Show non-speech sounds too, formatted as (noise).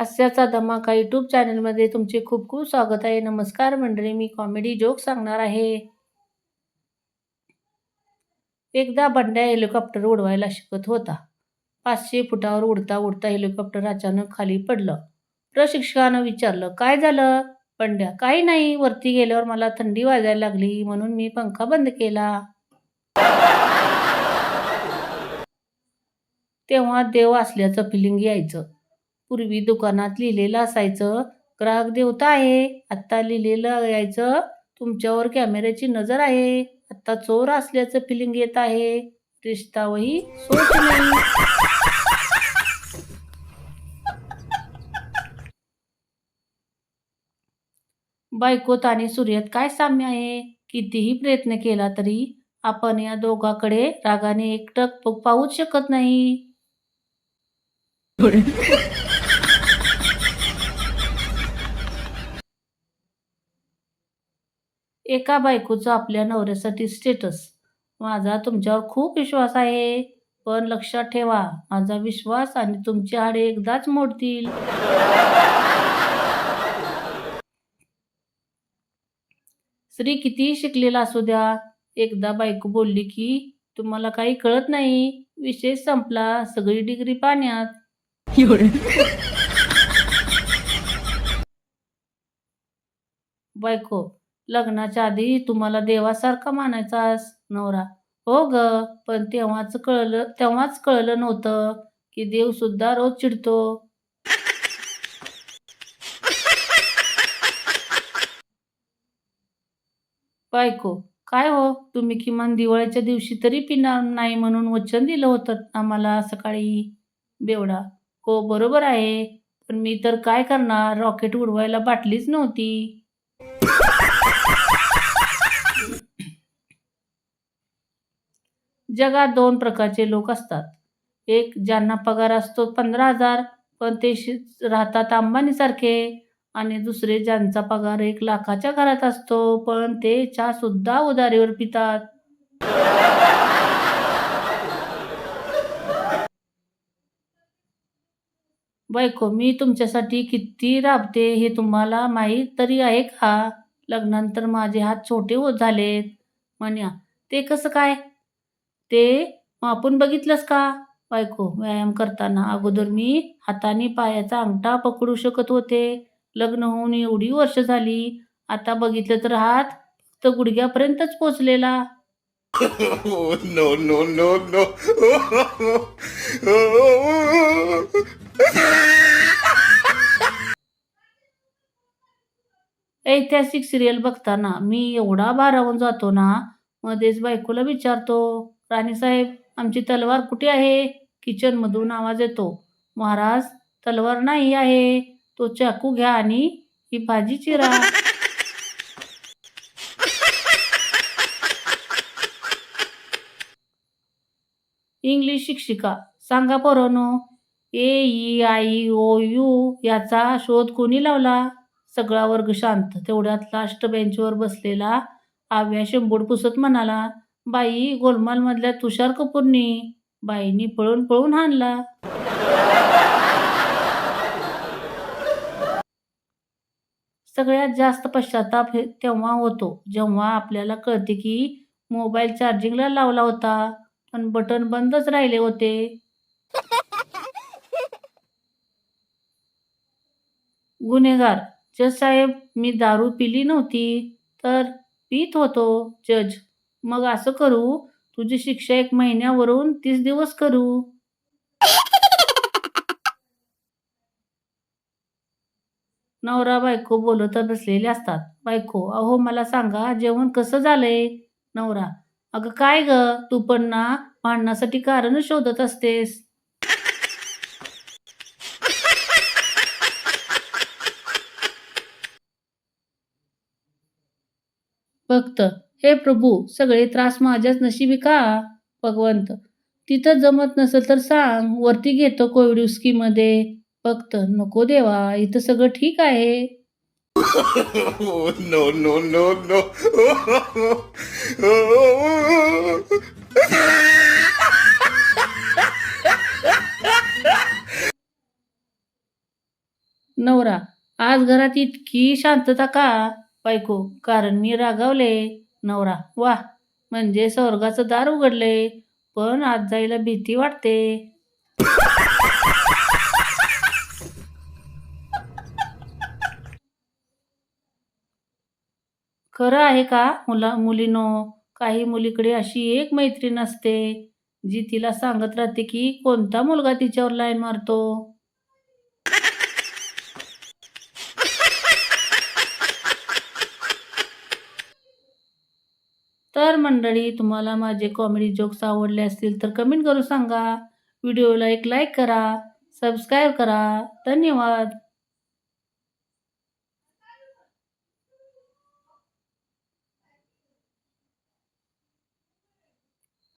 हास्याचा धमाका यूट्यूब चॅनलमध्ये तुमचे खूप खूप स्वागत आहे. नमस्कार मंडळी मी कॉमेडी जोक सांगणार आहे. एकदा बंड्या हेलिकॉप्टर उडवायला शिकत होता. पाचशे फुटावर उडता उडता हेलिकॉप्टर अचानक खाली पडलं. प्रशिक्षकानं विचारलं काय झालं? बंड्या काही नाही वरती गेल्यावर मला थंडी वाजायला लागली म्हणून मी पंखा बंद केला. तेव्हा देव असल्याचं फिलिंग यायचं. पूर्वी दुकानात लिहिलेलं असायचं ग्राहक देवता आहे आत्ता लिहिलेलं यायचं तुमच्यावर कॅमेऱ्याची नजर आहे आत्ता चोर असल्याचं फिलिंग येत आहे रिश्ता वही सोच नाही. बायकोत आणि सूर्यात काय साम्य आहे? कितीही प्रयत्न केला तरी आपण या दोघाकडे रागाने एकटक पाहूच शकत नाही. एका बायकोचं आपल्या नवऱ्यासाठी स्टेटस माझा तुमच्यावर खूप विश्वास आहे. पण लक्षात ठेवा माझा विश्वास आणि तुमची हाडे एकदाच मोडतील. स्त्री कितीही शिकलेला असू द्या. एकदा बायको बोलली की तुम्हाला काही कळत नाही. विषय संपला सगळी डिग्री पाण्यात. बायको लग्नाच्या आधी तुम्हाला देवासारखा मानायचास नवरा. हो ग पण तेव्हाच कळलं तेव्हाच कळलं नव्हतं की देव सुद्धा रोज चिडतो. बायको काय हो? तुम्ही किमान दिवाळीच्या दिवशी तरी पिणार नाही म्हणून वचन दिलं होतं आम्हाला सकाळी? बेवडा. हो बरोबर आहे. पण मी तर काय करणार? रॉकेट उडवायला बाटलीच नव्हती. जगात दोन प्रकारचे लोक असतात. एक ज्यांना पगार असतो पंधरा हजार पण ते शि- राहतात अंबानीसारखे. आणि दुसरे ज्यांचा पगार एक लाखाच्या घरात असतो पण ते चहा सुद्धा उधारीवर पितात. बायको मी तुमच्यासाठी किती राबते हे तुम्हाला माहीत तरी आहे का? लग्नानंतर माझे हात छोटे होत झालेत. म्हण्या ते कसं काय? ते आपण बघितलंस का? बायको व्यायाम करताना अगोदर मी हाताने पायाचा अंगठा पकडू शकत होते. लग्न होऊन एवढी वर्ष झाली. आता बघितलं तर हात फक्त गुडघ्यापर्यंतच पोचलेला. नो नो नो नो ऐतिहासिक सिरियल बघताना मी एवढा भारावून जातो ना मध्येच बायकोला विचारतो राणीसाहेब आमची तलवार कुठे आहे? किचनमधून आवाज येतो. महाराज तलवार नाही आहे. तो चाकू घ्या आणि ही भाजी चिरा. इंग्लिश शिक्षिका सांगा पोरांनो A E I O U याचा शोध कोणी लावला? सगळा वर्ग शांत. तेवढ्यात लास्ट बेंचवर बसलेला आव्या शेंबूड पुसत म्हणाला बाई गोलमालमधल्या तुषार कपूरनी बाईनी पळून पळून हाणला. सगळ्यात जास्त पश्चाताप हे तेव्हा होतो जेव्हा आपल्याला कळते की मोबाईल चार्जिंगला लावला होता पण बटन बंदच राहिले होते. गुन्हेगार जज साहेब मी दारू पिली नव्हती तर पित होतो जज. मग असं करू तुझी शिक्षा एक महिन्यावरून तीस दिवस करू. नवरा बायको बोलत बसलेले असतात. बायको अहो मला सांगा जेवण कसं झालंय? नवरा अगं काय ग? तू पण ना भांडणासाठी कारण शोधत असतेस. भक्त हे प्रभू सगळे त्रास माझ्याच नशिबी का भगवंत? तिथं जमत नसेल तर सांग वरती घेतो कोविडमध्ये भक्त नको देवा इथं सगळं ठीक आहे. (laughs) No, no, no, no. नवरा आज घरात इतकी शांतता का? बायको कारण मी रागावले. नवरा वा म्हणजे स्वर्गाचं दार उघडले पण आज जायला भीती वाटते. खरं आहे का मुला मुलीनो? काही मुलीकडे अशी एक मैत्रीण असते जी तिला सांगत राहते की कोणता मुलगा तिच्यावर लाईन मारतो? तर मंडळी तुम्हाला माझे कॉमेडी जोक्स आवडले असतील तर कमेंट करून सांगा. व्हिडिओला एक लाईक करा सबस्क्राईब करा. धन्यवाद.